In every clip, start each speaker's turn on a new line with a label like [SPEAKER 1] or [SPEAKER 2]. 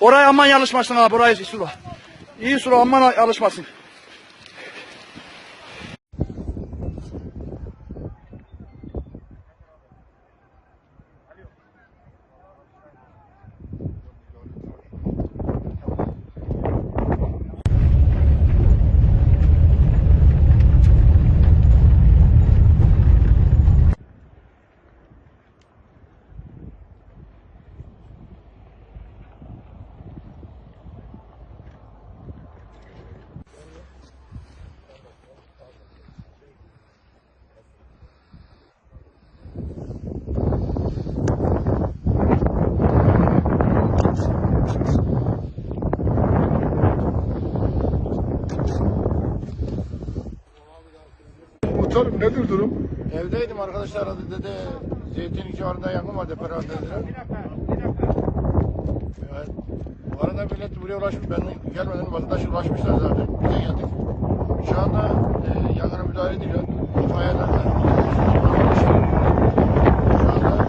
[SPEAKER 1] Oraya aman yanlışmasın abi. Orayı sula. İyi sula aman yanlışmasın.
[SPEAKER 2] Muhtarım nedir durum?
[SPEAKER 3] Evdeydim arkadaşlar aradı dedi. Zeytinlik civarında yangın var deprem dediler. Evet. Bu arada millet buraya ulaşmış. Ben gelmeden vatandaş ulaşmışlar zaten. Bize geldik. Şu anda e, yangına müdahale ediliyor. İtfaiye de Şu anda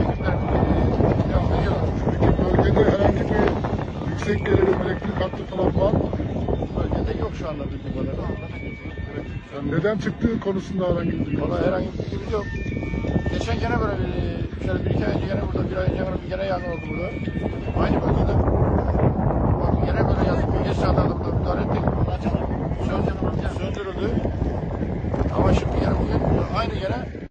[SPEAKER 3] ekipler e,
[SPEAKER 2] bir yüksek gerilim elektrik hattı falan var
[SPEAKER 3] şu anda bildiğim kadarıyla. Evet.
[SPEAKER 2] Neden çıktığı konusunda herhangi bir bilgi
[SPEAKER 3] Valla herhangi bir bilgimiz yok. Geçen gene böyle bir, şöyle bir iki ay önce gene burada, bir ay önce gene, gene yangın oldu burada. Aynı bölgede. Bak gene böyle yazık bir geç saatte burada müdahale ettik. Söndürüldü. Söndürüldü. Ama şimdi gene bugün aynı gene